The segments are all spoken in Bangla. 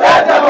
Let them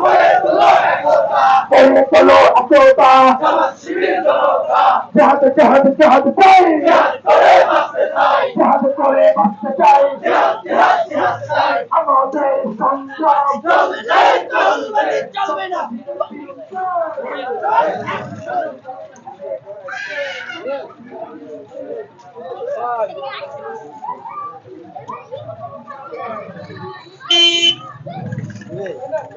করলে কোনো আচলতা জাহাজ জাহাজ জাহাজ চাই জাহাজ করে বাঁচতে চাই আমাদের সংগ্রাম